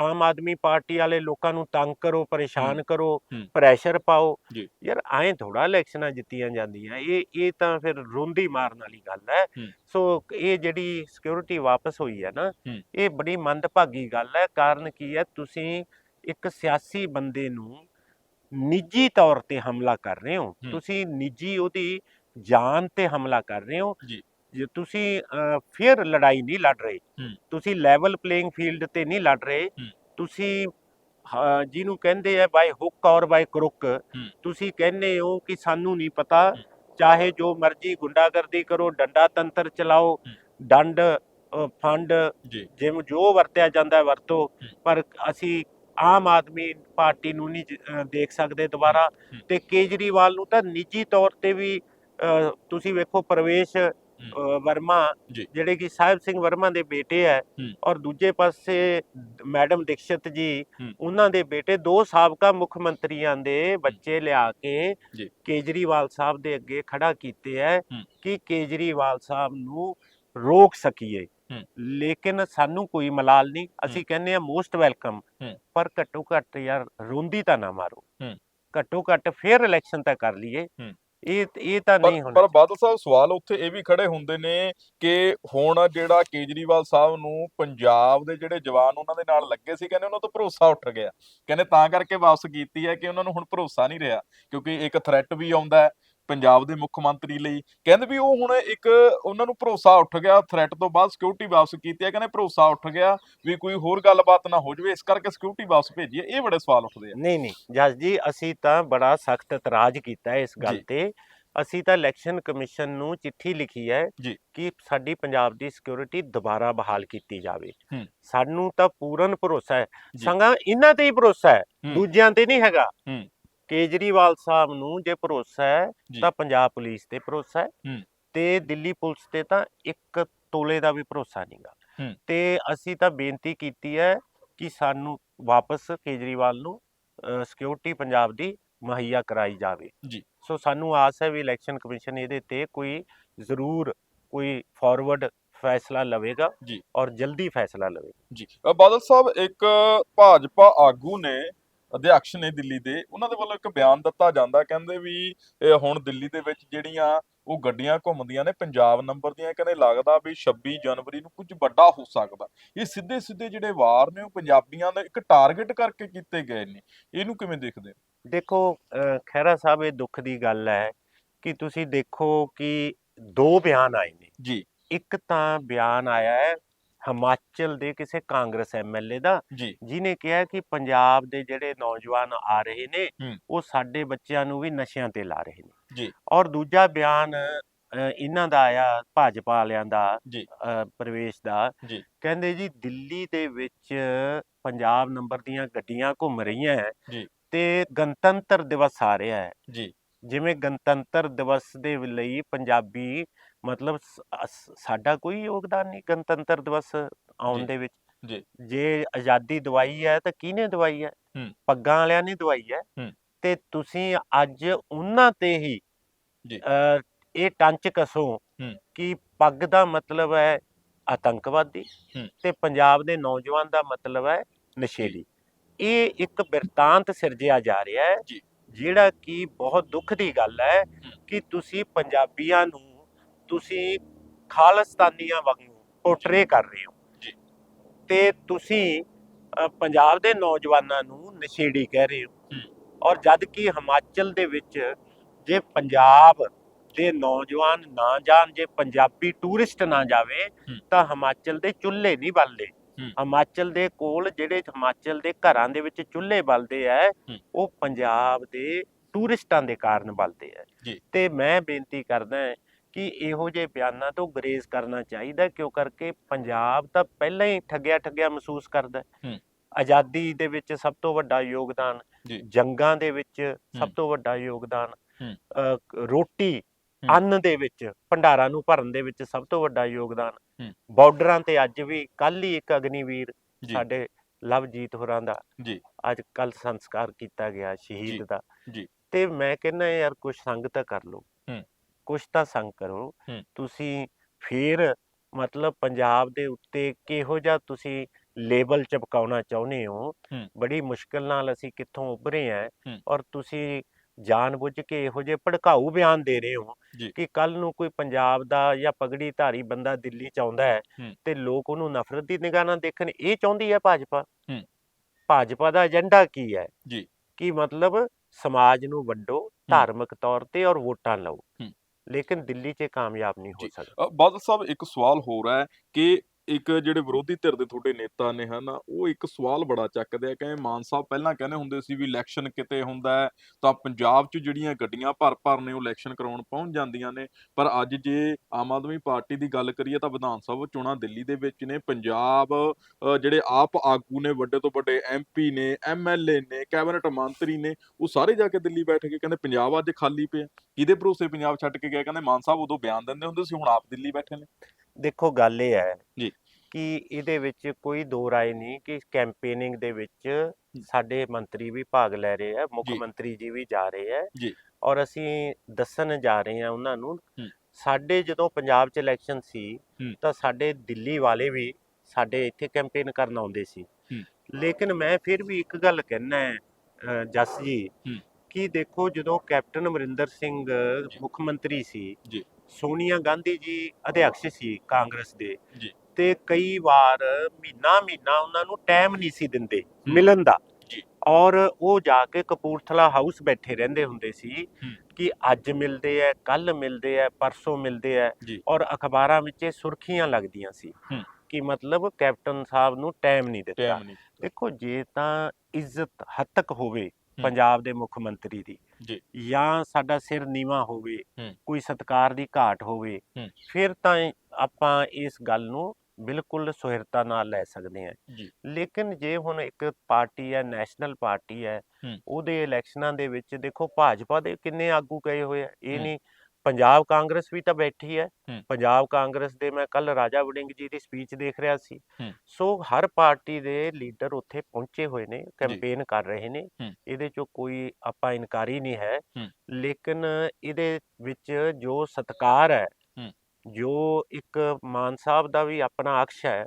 Speaker 2: ਆਮ ਆਦਮੀ ਪਾਰਟੀ ਵਾਲੇ ਲੋਕਾਂ ਨੂੰ ਤੰਗ ਕਰੋ ਪਰੇਸ਼ਾਨ। ਕਰੋ। ਪ੍ਰੈਸ਼ਰ ਪਾਓ। ਯਾਰ ਐਂ ਥੋੜਾ ਇਲੈਕਸ਼ਨਾਂ ਜਿੱਤੀਆਂ ਜਾਂਦੀਆਂ ਇਹ ਇਹ ਤਾਂ ਫਿਰ ਰੋਂਦੀ ਮਾਰਨ ਵਾਲੀ ਗੱਲ ਹੈ। ਸੋ ਇਹ ਜਿਹੜੀ ਸਿਕਿਉਰਿਟੀ ਵਾਪਸ ਹੋਈ ਹੈ ਨਾ। ਇਹ ਬੜੀ ਮੰਦਭਾਗੀ ਗੱਲ ਹੈ ਕਾਰਨ ਕੀ ਹੈ ਤੁਸੀਂ ਇੱਕ ਸਿਆਸੀ ਬੰਦੇ ਨੂੰ ਨਿੱਜੀ ਤੌਰ ਤੇ ਹਮਲਾ ਕਰ ਰਹੇ ਹੋ
Speaker 1: ਹੂੰ।
Speaker 2: ਤੁਸੀਂ ਨਿੱਜੀ ਉਹਦੀ ਜਾਨ ਤੇ ਹਮਲਾ ਕਰ ਰਹੇ ਹੋ
Speaker 1: ਜੀ।
Speaker 2: ਤੁਸੀਂ ਫੇਰ ਲੜਾਈ ਨਹੀਂ ਲੜ ਰਹੇ। ਤੁਸੀਂ ਲੈਵਲ ਪਲੇਇੰਗ ਫੀਲਡ ਤੇ ਨਹੀਂ ਲੜ ਰਹੇ। ਤੁਸੀਂ ਜਿਹਨੂੰ ਕਹਿੰਦੇ ਆ ਬਾਈ ਹੁੱਕ ਔਰ ਬਾਈ ਕਰੁੱਕ ਤੁਸੀਂ ਕਹਿੰਦੇ ਹੋ ਕਿ ਸਾਨੂੰ ਨਹੀਂ ਪਤਾ। ਚਾਹੇ ਜੋ ਮਰਜ਼ੀ ਗੁੰਡਾਗਰਦੀ ਕਰੋ ਡੰਡਾ ਤੰਤਰ ਚਲਾਓ। ਡੰਡ ਫੰਡ ਜਿਵੇਂ ਜੋ ਵਰਤਿਆ ਜਾਂਦਾ ਵਰਤੋ। ਪਰ ਅਸੀਂ ਆਮ ਆਦਮੀ ਪਾਰਟੀ ਨੂੰ ਨਹੀਂ ਦੇਖ ਸਕਦੇ ਦੁਬਾਰਾ। ਤੇ ਕੇਜਰੀਵਾਲ ਨੂੰ ਤਾਂ ਨਿੱਜੀ ਤੌਰ ਤੇ ਵੀ ਤੁਸੀਂ ਵੇਖੋ ਪ੍ਰਵੇਸ਼ ਵਰਮਾ। ਜਿਹੜੇ ਕਿ ਸਾਹਿਬ ਸਿੰਘ ਵਰਮਾ ਦੇ ਬੇਟੇ ਹੈ। ਔਰ ਦੂਜੇ ਪਾਸੇ ਮੈਡਮ ਦੀਕਸ਼ਿਤ ਜੀ। ਉਹਨਾਂ ਦੇ ਬੇਟੇ ਦੋ ਸਾਬਕਾ ਮੁੱਖ ਮੰਤਰੀਆਂ ਦੇ ਬੱਚੇ ਲਿਆ ਕੇ। ਕੇਜਰੀਵਾਲ ਸਾਹਿਬ ਦੇ ਅੱਗੇ ਖੜਾ ਕੀਤੇ ਹੈ। ਕਿ ਕੇਜਰੀਵਾਲ ਸਾਹਿਬ ਨੂੰ ਰੋਕ ਸਕੀਏ। ਲੇਕਿਨ ਸਾਨੂੰ ਕੋਈ ਮਲਾਲ ਨਹੀਂ ਅਸੀਂ ਕਹਿੰਦੇ ਆ ਮੋਸਟ ਵੈਲਕਮ। ਪਰ ਘੱਟੋ ਘੱਟ ਯਾਰ ਰੋਂਦੀ ਤਾਂ ਨਾ ਮਾਰੋ। ਘੱਟੋ ਘੱਟ ਫੇਰ ਇਲੈਕਸ਼ਨ ਤਾਂ ਕਰ ਲਈਏ। ਇਹ ਇਹ ਤਾਂ ਨਹੀਂ ਹੋਣਾ
Speaker 1: ਪਰ ਬਾਦਲ ਸਾਹਿਬ ਸਵਾਲ ਉੱਥੇ ਇਹ ਵੀ ਖੜੇ ਹੁੰਦੇ ਨੇ ਕਿ ਹੁਣ ਜਿਹੜਾ ਕੇਜਰੀਵਾਲ ਸਾਹਿਬ ਨੂੰ ਪੰਜਾਬ ਦੇ ਜਿਹੜੇ ਜਵਾਨ ਉਹਨਾਂ ਦੇ ਨਾਲ ਲੱਗੇ ਸੀ ਕਹਿੰਦੇ ਉਹਨਾਂ ਤੋਂ ਭਰੋਸਾ ਉੱਠ ਗਿਆ। ਕਹਿੰਦੇ ਤਾਂ ਕਰਕੇ ਵਾਪਸ ਕੀਤੀ ਹੈ ਕਿ ਉਹਨਾਂ ਨੂੰ ਹੁਣ ਭਰੋਸਾ ਨਹੀਂ ਰਿਹਾ ਕਿਉਂਕਿ ਇੱਕ ਥ੍ਰੈਟ ਵੀ ਆਉਂਦਾ ਹੈ। ਪੰਜਾਬ ਦੇ ਮੁੱਖ ਮੰਤਰੀ ਲਈ ਕਹਿੰਦੇ ਵੀ ਉਹ ਹੁਣ ਇੱਕ ਉਹਨਾਂ ਨੂੰ ਭਰੋਸਾ ਉੱਠ ਗਿਆ ਥ੍ਰੈਟ ਤੋਂ ਬਾਅਦ ਸਿਕਿਉਰਿਟੀ ਵਾਪਸ ਕੀਤੀ ਹੈ ਕਹਿੰਦੇ ਭਰੋਸਾ ਉੱਠ ਗਿਆ ਵੀ ਕੋਈ ਹੋਰ ਗੱਲਬਾਤ ਨਾ ਹੋ ਜਾਵੇ ਇਸ ਕਰਕੇ ਸਿਕਿਉਰਿਟੀ ਵਾਪਸ ਭੇਜੀ ਇਹ ਬੜੇ ਸਵਾਲ ਉੱਠਦੇ ਆ
Speaker 2: ਨਹੀਂ ਨਹੀਂ ਜੱਜ ਜੀ ਅਸੀਂ ਤਾਂ ਬੜਾ ਸਖਤ ਇਤਰਾਜ਼ ਕੀਤਾ ਇਸ ਗੱਲ। ਤੇ ਅਸੀਂ ਤਾਂ ਇਲੈਕਸ਼ਨ ਕਮਿਸ਼ਨ ਨੂੰ ਚਿੱਠੀ ਲਿਖੀ ਹੈ। ਕਿ ਸਾਡੀ ਪੰਜਾਬ ਦੀ ਸਿਕਿਉਰਿਟੀ ਦੁਬਾਰਾ ਬਹਾਲ ਕੀਤੀ ਜਾਵੇ। ਸਾਨੂੰ ਤਾਂ ਪੂਰਨ ਭਰੋਸਾ ਹੈ। ਸੰਗਾ ਇਹਨਾਂ ਤੇ ਹੀ ਭਰੋਸਾ ਹੈ। ਦੂਜਿਆਂ ਤੇ ਨਹੀਂ ਹੈਗਾ। ਕੇਜਰੀਵਾਲ ਸਾਹਿਬ ਨੂੰ ਜੇ ਭਰੋਸਾ ਹੈ। ਤਾਂ ਪੰਜਾਬ ਪੁਲਿਸ ਤੇ ਭਰੋਸਾ ਹੈ। ਤੇ ਦਿੱਲੀ ਪੁਲਿਸ ਤੇ ਤਾਂ ਇੱਕ ਤੋਲੇ ਦਾ ਵੀ ਭਰੋਸਾ ਨਹੀਂਗਾ। ਤੇ ਅਸੀਂ ਤਾਂ ਬੇਨਤੀ ਕੀਤੀ ਹੈ ਕਿ ਸਾਨੂੰ ਵਾਪਸ ਕੇਜਰੀਵਾਲ ਨੂੰ ਸਿਕਿਉਰਿਟੀ ਪੰਜਾਬ ਦੀ ਮੁਹੱਈਆ ਕਰਾਈ ਜਾਵੇ
Speaker 1: ਜੀ।
Speaker 2: ਸੋ ਸਾਨੂੰ ਆਸ ਹੈ ਵੀ ਇਲੈਕਸ਼ਨ ਕਮਿਸ਼ਨ ਇਹਦੇ ਤੇ ਕੋਈ ਜ਼ਰੂਰ ਕੋਈ ਫਾਰਵਰਡ ਫੈਸਲਾ ਲਵੇਗਾ
Speaker 1: ਜੀ।
Speaker 2: ਔਰ ਜਲਦੀ ਫੈਸਲਾ ਲਵੇਗਾ
Speaker 1: ਜੀ ਬਾਦਲ ਸਾਹਿਬ ਇੱਕ ਭਾਜਪਾ ਆਗੂ ਨੇ ਅਧਿਆਕਸ਼ ਨੇ ਦਿੱਲੀ ਦੇ ਉਹਨਾਂ ਦੇ ਵੱਲੋਂ ਇੱਕ ਬਿਆਨ ਦਿੱਤਾ ਜਾਂਦਾ ਕਹਿੰਦੇ ਵੀ ਹੁਣ ਦਿੱਲੀ ਦੇ ਵਿੱਚ ਜਿਹੜੀਆਂ ਉਹ ਗੱਡੀਆਂ ਘੁੰਮਦੀਆਂ ਨੇ ਪੰਜਾਬ ਨੰਬਰ ਦੀਆਂ ਕਹਿੰਦੇ ਲੱਗਦਾ ਵੀ 26 ਜਨਵਰੀ ਨੂੰ ਕੁਝ ਵੱਡਾ ਹੋ ਸਕਦਾ। ਇਹ ਸਿੱਧੇ ਸਿੱਧੇ ਜਿਹੜੇ ਵਾਰ ਨੇ ਉਹ ਪੰਜਾਬੀਆਂ ਦਾ ਇੱਕ ਟਾਰਗੇਟ ਕਰਕੇ ਕੀਤੇ ਗਏ ਨੇ। ਇਹਨੂੰ ਕਿਵੇਂ ਦੇਖਦੇ ਹੋ?
Speaker 2: ਦੇਖੋ ਖਹਿਰਾ ਸਾਹਿਬ ਇਹ ਦੁੱਖ ਦੀ ਗੱਲ ਹੈ ਕਿ ਤੁਸੀਂ ਦੇਖੋ ਕਿ ਦੋ ਬਿਆਨ ਆਏ ਨੇ।
Speaker 1: ਜੀ।
Speaker 2: ਇੱਕ ਤਾਂ ਬਿਆਨ ਆਇਆ ਹੈ ਹਿਮਾਚਲ ਦੇ ਕਿਸੇ ਕਾਂਗਰਸ ਐਮਐਲਏ ਦਾ
Speaker 1: ਜੀ।
Speaker 2: ਜਿਨੇ ਕਿਹਾ ਕਿ ਪੰਜਾਬ ਦੇ ਜਿਹੜੇ ਨੌਜਵਾਨ ਆ ਰਹੇ ਨੇ। ਉਹ ਸਾਡੇ ਬੱਚਿਆਂ ਨੂੰ ਵੀ ਨਸ਼ਿਆਂ ਤੇ ਲਾ ਰਹੇ ਨੇ।
Speaker 1: ਜੀ।
Speaker 2: ਔਰ ਦੂਜਾ ਬਿਆਨ ਇਹਨਾਂ ਦਾ ਆਇਆ ਭਾਜਪਾ ਵਾਲਿਆਂ ਦਾ ਪ੍ਰਵੇਸ਼ ਦਾ। ਕਹਿੰਦੇ ਜੀ ਦਿੱਲੀ ਦੇ ਵਿੱਚ ਪੰਜਾਬ ਨੰਬਰ ਦੀਆਂ ਗੱਡੀਆਂ ਘੁੰਮ ਰਹੀਆਂ ਹੈ
Speaker 1: ਜੀ।
Speaker 2: ਤੇ ਗਣਤੰਤਰ ਦਿਵਸ ਆ ਰਿਹਾ ਹੈ।
Speaker 1: ਜੀ।
Speaker 2: ਜਿਵੇਂ ਗਣਤੰਤਰ ਦਿਵਸ ਦੇ ਲਈ ਪੰਜਾਬੀ ਮਤਲਬ ਸ- ਅਸ- ਸਾਡਾ ਕੋਈ ਯੋਗਦਾਨ ਨਹੀਂ ਗਣਤੰਤਰ ਦਿਵਸ ਆਉਣ
Speaker 1: ਜੀ,
Speaker 2: ਦੇ ਵਿੱਚ
Speaker 1: ਜੀ।
Speaker 2: ਜੇ ਆਜ਼ਾਦੀ ਦਵਾਈ ਹੈ ਤਾਂ ਕਿਹਨੇ ਦਵਾਈ ਹੈ
Speaker 1: ਹੂੰ।
Speaker 2: ਪੱਗਾਂ ਵਾਲਿਆਂ ਨੇ ਦਵਾਈ ਹੈ
Speaker 1: ਹੂੰ।
Speaker 2: ਤੇ ਤੁਸੀਂ ਅੱਜ ਉਹਨਾਂ ਤੇ ਹੀ
Speaker 1: ਜੀ।
Speaker 2: ਇਹ ਟੰਚ ਕਸੋ
Speaker 1: ਹੂੰ।
Speaker 2: ਕਿ ਪੱਗ ਦਾ ਮਤਲਬ ਹੈ ਆਤੰਕਵਾਦੀ
Speaker 1: ਹੂੰ।
Speaker 2: ਤੇ ਪੰਜਾਬ ਦੇ ਨੌਜਵਾਨ ਦਾ ਮਤਲਬ ਹੈ ਨਸ਼ੇੜੀ ਇਹ ਇੱਕ ਬਿਰਤਾਂਤ ਸਿਰਜਿਆ ਜਾ ਰਿਹਾ ਹੈ
Speaker 1: ਜੀ।
Speaker 2: ਜਿਹੜਾ ਕਿ ਬਹੁਤ ਦੁੱਖ ਦੀ ਗੱਲ ਹੈ ਕਿ ਤੁਸੀਂ ਪੰਜਾਬੀਆਂ ਨੂੰ ਤੁਸੀਂ ਖਾਲਿਸਤਾਨੀਆਂ ਵਾਂਗੂ ਪੋਰਟਰੇ ਕਰ ਰਹੇ ਹੋ
Speaker 1: ਜੀ।
Speaker 2: ਤੇ ਤੁਸੀਂ ਪੰਜਾਬ ਦੇ ਨੌਜਵਾਨਾਂ ਨੂੰ ਨਸ਼ੇੜੀ ਕਹਿ ਰਹੇ ਹੋ। ਔਰ ਜਦ ਕਿ ਹਿਮਾਚਲ ਦੇ ਵਿੱਚ ਜੇ ਪੰਜਾਬ ਦੇ ਨੌਜਵਾਨ ਨਾ ਜਾਣ ਜੇ ਪੰਜਾਬੀ ਟੂਰਿਸਟ ਨਾ ਜਾਵੇ। ਤਾਂ ਹਿਮਾਚਲ ਦੇ ਚੁੱਲ੍ਹੇ ਨਹੀਂ ਬਲਦੇ। ਹਿਮਾਚਲ ਦੇ ਕੋਲ ਜਿਹੜੇ ਹਿਮਾਚਲ ਦੇ ਘਰਾਂ ਦੇ ਵਿੱਚ ਚੁੱਲ੍ਹੇ ਬਲਦੇ ਆ। ਉਹ ਪੰਜਾਬ ਦੇ ਟੂਰਿਸਟਾਂ ਦੇ ਕਾਰਨ ਬਲਦੇ ਆ। ਤੇ ਮੈਂ ਬੇਨਤੀ ਕਰਦਾ ਕਿ ਇਹੋ ਜਿਹੇ ਬਿਆਨਾਂ ਤੋਂ ਗਰੇਜ਼ ਕਰਨਾ ਚਾਹੀਦਾ ਕਿਉਂ ਕਰਕੇ ਪੰਜਾਬ ਤਾਂ ਪਹਿਲਾਂ ਹੀ ਠੱਗਿਆ ਠੱਗਿਆ ਮਹਿਸੂਸ ਕਰਦਾ। ਆਜ਼ਾਦੀ ਦੇ ਵਿੱਚ ਸਭ ਤੋਂ ਵੱਡਾ ਯੋਗਦਾਨ
Speaker 1: ਜੀ।
Speaker 2: ਜੰਗਾਂ ਦੇ ਵਿੱਚ ਸਭ। ਤੋਂ ਵੱਡਾ ਯੋਗਦਾਨ ਰੋਟੀ। ਅੰਨ ਦੇ ਵਿੱਚ ਭੰਡਾਰਾਂ ਨੂੰ ਭਰਨ ਦੇ ਵਿੱਚ ਸਭ ਤੋਂ ਵੱਡਾ ਯੋਗਦਾਨ। ਬਾਰਡਰਾਂ ਤੇ ਅੱਜ ਵੀ ਕੱਲ ਹੀ ਇੱਕ ਅਗਨੀਵੀਰ
Speaker 1: ਜੀ।
Speaker 2: ਸਾਡੇ ਲਵਜੀਤ ਹੋਰਾਂ ਦਾ
Speaker 1: ਜੀ।
Speaker 2: ਅੱਜ ਕੱਲ ਸੰਸਕਾਰ ਕੀਤਾ ਗਿਆ
Speaker 1: ਜੀ।
Speaker 2: ਸ਼ਹੀਦ ਦਾ
Speaker 1: ਜੀ।
Speaker 2: ਤੇ ਮੈਂ ਕਹਿੰਦਾ ਯਾਰ ਕੁਝ ਸੰਗ ਤਾਂ ਕਰ ਲਓ ਕੁਝ ਤਾਂ ਸੰਗ ਕਰੋ
Speaker 1: ਹੂੰ।
Speaker 2: ਤੁਸੀਂ ਫੇਰ ਮਤਲਬ ਪੰਜਾਬ ਦੇ ਉੱਤੇ ਕਿਹੋ ਜਿਹਾ ਤੁਸੀਂ ਲੇਬਲ ਚਪਕਾਉਣਾ ਚਾਹੁੰਦੇ ਹੋ
Speaker 1: ਹੂੰ।
Speaker 2: ਬੜੀ ਮੁਸ਼ਕਲ ਨਾਲ ਅਸੀਂ ਕਿੱਥੋਂ ਉੱਭਰੇ ਆ
Speaker 1: ਹੂੰ।
Speaker 2: ਔਰ ਤੁਸੀਂ ਜਾਣਬੁੱਝ ਕੇ ਇਹੋ ਜਿਹੇ ਭੜਕਾਊ ਬਿਆਨ ਦੇ ਰਹੇ ਹੋ
Speaker 1: ਜੀ।
Speaker 2: ਕਿ ਕੱਲ ਨੂੰ ਕੋਈ ਪੰਜਾਬ ਦਾ ਜਾਂ ਪਗੜੀ ਧਾਰੀ ਬੰਦਾ ਦਿੱਲੀ ਚ ਆਉਂਦਾ ਹੈ
Speaker 1: ਹੂੰ।
Speaker 2: ਤੇ ਲੋਕ ਉਹਨੂੰ ਨਫ਼ਰਤ ਦੀ ਨਿਗਾਹ ਨਾਲ ਦੇਖਣ ਇਹ ਚਾਹੁੰਦੀ ਹੈ ਭਾਜਪਾ
Speaker 1: ਹੂੰ।
Speaker 2: ਭਾਜਪਾ ਦਾ ਏਜੰਡਾ ਕੀ ਹੈ
Speaker 1: ਜੀ।
Speaker 2: ਕਿ ਮਤਲਬ ਸਮਾਜ ਨੂੰ ਵੰਡੋ ਧਾਰਮਿਕ ਤੌਰ ਤੇ ਔਰ ਵੋਟਾਂ ਲਓ
Speaker 1: ਹੂੰ।
Speaker 2: ਲੇਕਿਨ ਦਿੱਲੀ 'ਚ ਇਹ ਕਾਮਯਾਬ ਨਹੀਂ ਹੋ। ਸਕਦਾ
Speaker 1: ਬਾਦਲ ਸਾਹਿਬ ਇੱਕ ਸਵਾਲ ਹੋਰ ਹੈ ਕਿ ਇੱਕ ਜਿਹੜੇ ਵਿਰੋਧੀ ਧਿਰ ਦੇ ਤੁਹਾਡੇ ਨੇਤਾ ਨੇ, ਹਨ, ਉਹ ਇੱਕ ਸਵਾਲ ਬੜਾ ਚੱਕਦੇ ਆ ਕਹਿੰਦੇ ਮਾਨ ਸਾਹਿਬ ਪਹਿਲਾਂ ਕਹਿੰਦੇ ਹੁੰਦੇ ਸੀ ਵੀ ਇਲੈਕਸ਼ਨ ਕਿਤੇ ਹੁੰਦਾ ਹੈ, ਤਾਂ ਪੰਜਾਬ 'ਚ ਜਿਹੜੀਆਂ ਗੱਡੀਆਂ ਭਰ ਭਰ ਨੇ, ਉਹ ਇਲੈਕਸ਼ਨ ਕਰਾਉਣ ਪਹੁੰਚ ਜਾਂਦੀਆਂ ਨੇ, ਪਰ ਅੱਜ ਜੇ ਆਮ ਆਦਮੀ ਪਾਰਟੀ ਦੀ ਗੱਲ ਕਰੀਏ ਤਾਂ ਵਿਧਾਨ ਸਭਾ ਚੋਣਾਂ ਦਿੱਲੀ ਦੇ ਵਿੱਚ ਨੇ, ਪੰਜਾਬ ਜਿਹੜੇ ਆਪ ਆਗੂ ਨੇ, ਵੱਡੇ ਤੋਂ ਵੱਡੇ ਐਮਪੀ ਨੇ ਐਮਐਲਏ ਨੇ, ਕੈਬਨਿਟ ਮੰਤਰੀ ਨੇ, ਉਹ ਸਾਰੇ ਜਾ ਕੇ ਦਿੱਲੀ ਬੈਠ ਕੇ ਕਹਿੰਦੇ ਪੰਜਾਬ ਅੱਜ ਖਾਲੀ ਪਿਆ, ਕਿਹਦੇ ਭਰੋਸੇ ਪੰਜਾਬ ਛੱਡ ਕੇ ਗਏ ਕਹਿੰਦੇ ਮਾਨ ਸਾਹਿਬ ਉਦੋਂ ਬਿਆਨ ਦਿੰਦੇ ਹੁੰਦੇ ਸੀ, ਹੁਣ ਆਪ ਦਿੱਲੀ ਬੈਠੇ ਨੇ।
Speaker 2: ਦੇਖੋ ਗੱਲ ਇਹ ਹੈ
Speaker 1: ਜੀ।
Speaker 2: ਕਿ ਇਹਦੇ ਵਿੱਚ ਕੋਈ ਦੋ ਰਾਏ ਨਹੀਂ ਕਿ ਕੈਂਪੇਨਿੰਗ ਦੇ ਵਿੱਚ ਸਾਡੇ ਮੰਤਰੀ ਵੀ ਭਾਗ ਲੈ ਰਹੇ ਆ ਮੁੱਖ। ਮੰਤਰੀ ਜੀ ਵੀ ਜਾ ਰਹੇ ਆ
Speaker 1: ਜੀ।
Speaker 2: ਔਰ ਅਸੀਂ ਦੱਸਣ ਜਾ ਰਹੇ ਆ ਉਹਨਾਂ ਨੂੰ। ਸਾਡੇ ਜਦੋਂ ਪੰਜਾਬ 'ਚ ਇਲੈਕਸ਼ਨ ਸੀ। ਤਾਂ ਸਾਡੇ ਦਿੱਲੀ ਵਾਲੇ ਵੀ ਸਾਡੇ ਇੱਥੇ ਕੈਂਪੇਨ ਕਰਨ ਆਉਂਦੇ ਸੀ। ਲੇਕਿਨ ਮੈਂ ਫਿਰ ਵੀ ਇੱਕ ਗੱਲ ਕਹਿਣਾ ਹੈ ਜਸ ਜੀ। ਕਿ ਦੇਖੋ ਜਦੋਂ ਕੈਪਟਨ ਅਮਰਿੰਦਰ ਸਿੰਘ ਮੁੱਖ ਮੰਤਰੀ ਸੀ
Speaker 1: ਜੀ।
Speaker 2: ਸੋਨੀਆ ਗਾਂਧੀ ਜੀ ਅਧਿਅਕਸ਼ ਸੀ ਕਾਂਗਰਸ ਦੇ
Speaker 1: ਜੀ।
Speaker 2: ਤੇ ਕਈ ਵਾਰ ਮਹੀਨਾ ਮਹੀਨਾ ਉਹਨਾਂ ਨੂੰ ਟਾਈਮ ਨਹੀਂ ਸੀ ਦਿੰਦੇ ਮਿਲਣ ਦਾ। ਔਰ ਉਹ ਜਾ ਕੇ ਕਪੂਰਥਲਾ ਹਾਊਸ ਬੈਠੇ ਰਹਿੰਦੇ ਹੁੰਦੇ ਸੀ। ਕਿ ਅੱਜ ਮਿਲਦੇ ਐ ਕੱਲ ਮਿਲਦੇ ਐ ਪਰਸੋਂ ਮਿਲਦੇ ਐ। ਔਰ ਅਖਬਾਰਾਂ ਵਿੱਚ ਇਹ ਸੁਰਖੀਆਂ ਲੱਗਦੀਆਂ ਸੀ। ਕਿ ਮਤਲਬ ਕੈਪਟਨ ਸਾਹਿਬ ਨੂੰ ਟਾਈਮ ਨਹੀਂ ਦਿੱਤਾ ਦੇਖੋ ਜੇ ਤਾਂ ਇੱਜ਼ਤ ਹੱਦ ਤੱਕ ਹੋਵੇ। ਪੰਜਾਬ ਦੇ ਮੁੱਖ ਮੰਤਰੀ ਦੀ
Speaker 1: ਜੀ।
Speaker 2: ਜਾਂ ਸਾਡਾ ਸਿਰ ਨੀਵਾ ਹੋਵੇ
Speaker 1: ਹੂੰ।
Speaker 2: ਕੋਈ ਸਤਕਾਰ ਦੀ ਘਾਟ ਹੋਵੇ
Speaker 1: ਹੂੰ।
Speaker 2: ਫਿਰ ਤਾਂ ਇਹ ਆਪਾਂ ਇਸ ਗੱਲ ਨੂੰ ਬਿਲਕੁਲ ਸੁਹਿਰਤਾ ਨਾਲ ਲੈ ਸਕਦੇ ਹਾਂ
Speaker 1: ਜੀ
Speaker 2: ਲੇਕਿਨ ਜੇ ਹੁਣ ਇੱਕ ਪਾਰਟੀ ਹੈ ਨੈਸ਼ਨਲ ਪਾਰਟੀ ਹੈ
Speaker 1: ਹੂੰ।
Speaker 2: ਉਹਦੇ ਇਲੈਕਸ਼ਨਾਂ ਦੇ ਵਿੱਚ ਦੇਖੋ ਭਾਜਪਾ ਦੇ ਕਿੰਨੇ ਆਗੂ ਗਏ ਹੋਏ ਆ ਇਹ
Speaker 1: ਹੂੰ।
Speaker 2: ਨਹੀਂ ਪੰਜਾਬ ਕਾਂਗਰਸ ਵੀ ਤਾਂ ਬੈਠੀ ਹੈ। ਪੰਜਾਬ ਕਾਂਗਰਸ ਦੇ ਮੈਂ ਕੱਲ ਰਾਜਾ ਵੜਿੰਗ ਜੀ ਦੀ ਸਪੀਚ ਦੇਖ ਰਿਹਾ ਸੀ। ਸੋ ਹਰ ਪਾਰਟੀ ਦੇ ਲੀਡਰ ਉੱਥੇ ਪਹੁੰਚੇ ਹੋਏ ਨੇ ਕੈਂਪੇਨ ਕਰ ਰਹੇ ਨੇ। ਇਹਦੇ ਚੋਂ ਕੋਈ ਆਪਾਂ ਇਨਕਾਰੀ ਨਹੀਂ ਹੈ। ਲੇਕਿਨ ਇਹਦੇ ਵਿੱਚ ਜੋ ਸਤਕਾਰ ਹੈ। ਜੋ ਇੱਕ ਮਾਨ ਸਾਹਿਬ ਦਾ ਵੀ ਆਪਣਾ ਅਕਸ਼ ਹੈ।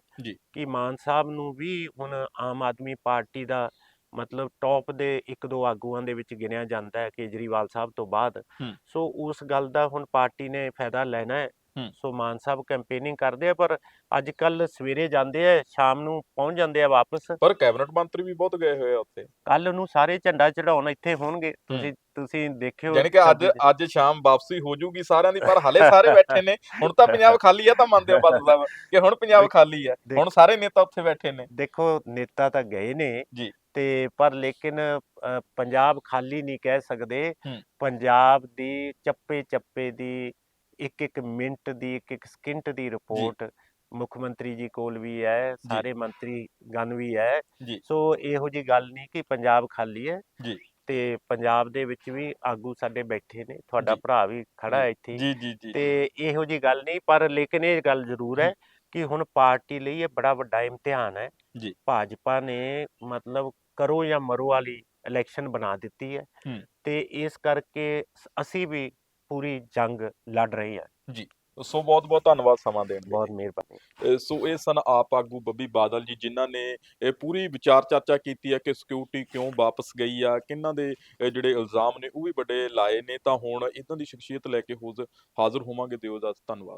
Speaker 2: ਕਿ ਮਾਨ ਸਾਹਿਬ ਨੂੰ ਵੀ ਹੁਣ ਆਮ ਆਦਮੀ ਪਾਰਟੀ ਦਾ ਮਤਲਬ ਟੌਪ ਦੇ ਇੱਕ ਦੋ ਆਗੂਆਂ ਦੇ ਵਿੱਚ ਗਿਣਿਆ ਜਾਂਦਾ ਹੈ ਕੇਜਰੀਵਾਲ ਸਾਹਿਬ ਤੋਂ ਬਾਅਦ
Speaker 1: ਹੂੰ।
Speaker 2: ਸੋ ਉਸ ਗੱਲ ਦਾ ਹੁਣ ਪਾਰਟੀ ਨੇ ਫਾਇਦਾ ਲੈਣਾ ਹੈ
Speaker 1: ਹੂੰ।
Speaker 2: ਸੋ ਮਾਨ ਸਾਹਿਬ ਕੈਂਪੇਨਿੰਗ ਕਰਦੇ ਆ ਪਰ ਅੱਜ ਕੱਲ ਸਵੇਰੇ ਜਾਂਦੇ ਆ ਸ਼ਾਮ ਨੂੰ ਪਹੁੰਚ ਜਾਂਦੇ ਆ ਵਾਪਸ।
Speaker 1: ਪਰ ਕੈਬਨਿਟ ਮੰਤਰੀ ਵੀ ਬਹੁਤ ਗਏ ਹੋਏ ਆ ਉੱਥੇ।
Speaker 2: ਕੱਲ ਨੂੰ ਸਾਰੇ ਝੰਡਾ ਚੜਾਉਣ ਇੱਥੇ ਹੋਣਗੇ। ਤੁਸੀਂ ਤੁਸੀਂ ਦੇਖਿਓ
Speaker 1: ਯਾਨੀ ਕਿ ਅੱਜ ਅੱਜ ਸ਼ਾਮ ਵਾਪਸੀ ਹੋ ਜੂਗੀ ਸਾਰਿਆਂ ਦੀ ਪਰ ਹਲੇ *laughs* ਸਾਰੇ ਬੈਠੇ ਨੇ। ਹੁਣ ਤਾਂ ਪੰਜਾਬ ਖਾਲੀ ਆ ਤਾਂ ਮੰਨਦੇ ਹੋ ਬਾਦਲ ਸਾਹਿਬ ਕਿ ਹੁਣ ਪੰਜਾਬ ਖਾਲੀ ਆ। ਹੁਣ ਸਾਰੇ ਨੇਤਾ ਉੱਥੇ ਬੈਠੇ ਨੇ।
Speaker 2: ਦੇਖੋ ਨੇਤਾ ਤਾਂ ਗਏ ਨੇ
Speaker 1: ਜੀ।
Speaker 2: ਤੇ ਪਰ ਲੇਕਿਨ ਪੰਜਾਬ ਖਾਲੀ ਨਹੀਂ ਕਹਿ ਸਕਦੇ। ਪੰਜਾਬ ਦੀ ਚੱਪੇ ਚੱਪੇ ਦੀ ਇੱਕ ਇੱਕ ਮਿੰਟ ਦੀ ਇੱਕ ਇੱਕ ਸਕਿੰਟ ਦੀ ਰਿਪੋਰਟ ਮੁੱਖ ਮੰਤਰੀ ਜੀ ਕੋਲ ਵੀ ਹੈ ਸਾਰੇ ਮੰਤਰੀ ਗਣ ਵੀ ਹੈ। ਸੋ ਇਹੋ ਜੀ ਗੱਲ ਨਹੀਂ ਕਿ ਪੰਜਾਬ ਖਾਲੀ ਹੈ
Speaker 1: ਜੀ।
Speaker 2: ਤੇ ਪੰਜਾਬ ਦੇ ਵਿੱਚ ਵੀ ਆਗੂ ਸਾਡੇ ਬੈਠੇ ਨੇ ਤੁਹਾਡਾ। ਭਰਾ ਵੀ ਖੜਾ ਹੈ ਇੱਥੇ
Speaker 1: ਜੀ ਜੀ ਜੀ
Speaker 2: ਤੇ ਇਹੋ ਜੀ ਗੱਲ ਨਹੀਂ ਪਰ ਲੇਕਿਨ ਇਹ ਗੱਲ ਜ਼ਰੂਰ ਹੈ ਕਿ ਹੁਣ ਪਾਰਟੀ ਲਈ ਇਹ ਬੜਾ ਵੱਡਾ ਇਮਤਿਹਾਨ ਹੈ
Speaker 1: ਜੀ।
Speaker 2: ਭਾਜਪਾ ਨੇ ਮਤਲਬ ਕਰੋ ਜਾਂ ਮਰੋ ਵਾਲੀ ਇਲੈਕਸ਼ਨ ਬਣਾ ਦਿੱਤੀ ਹੈ। ਤੇ ਇਸ ਕਰਕੇ ਅਸੀਂ ਵੀ ਪੂਰੀ ਜੰਗ ਲੜ ਰਹੇ ਹਾਂ।
Speaker 1: ਸੋ ਬਹੁਤ ਬਹੁਤ ਧੰਨਵਾਦ ਸਮਾਂ ਦੇਣ ਲਈ।
Speaker 2: ਬਹੁਤ ਮਿਹਰਬਾਨੀ।
Speaker 1: ਸੋ ਇਹ ਸਨ ਆਪ ਆਗੂ ਬੱਬੀ ਬਾਦਲ ਜੀ ਜਿਨ੍ਹਾਂ ਨੇ ਇਹ ਪੂਰੀ ਵਿਚਾਰ ਚਰਚਾ ਕੀਤੀ ਹੈ ਕਿ ਸਿਕਿਉਰਿਟੀ ਕਿਉਂ ਵਾਪਸ ਗਈ ਆ ਕਿਹਨਾਂ ਦੇ ਜਿਹੜੇ ਇਲਜ਼ਾਮ ਨੇ ਉਹ ਵੀ ਵੱਡੇ ਲਾਏ ਨੇ ਤਾਂ ਹੁਣ ਇਹਨਾਂ ਦੀ ਸ਼ਖਸੀਅਤ ਲੈ ਕੇ ਹੋਜ਼ ਹਾਜ਼ਰ ਹੋਵਾਂਗੇ ਦਿਓ ਦਾ ਧੰਨਵਾਦ।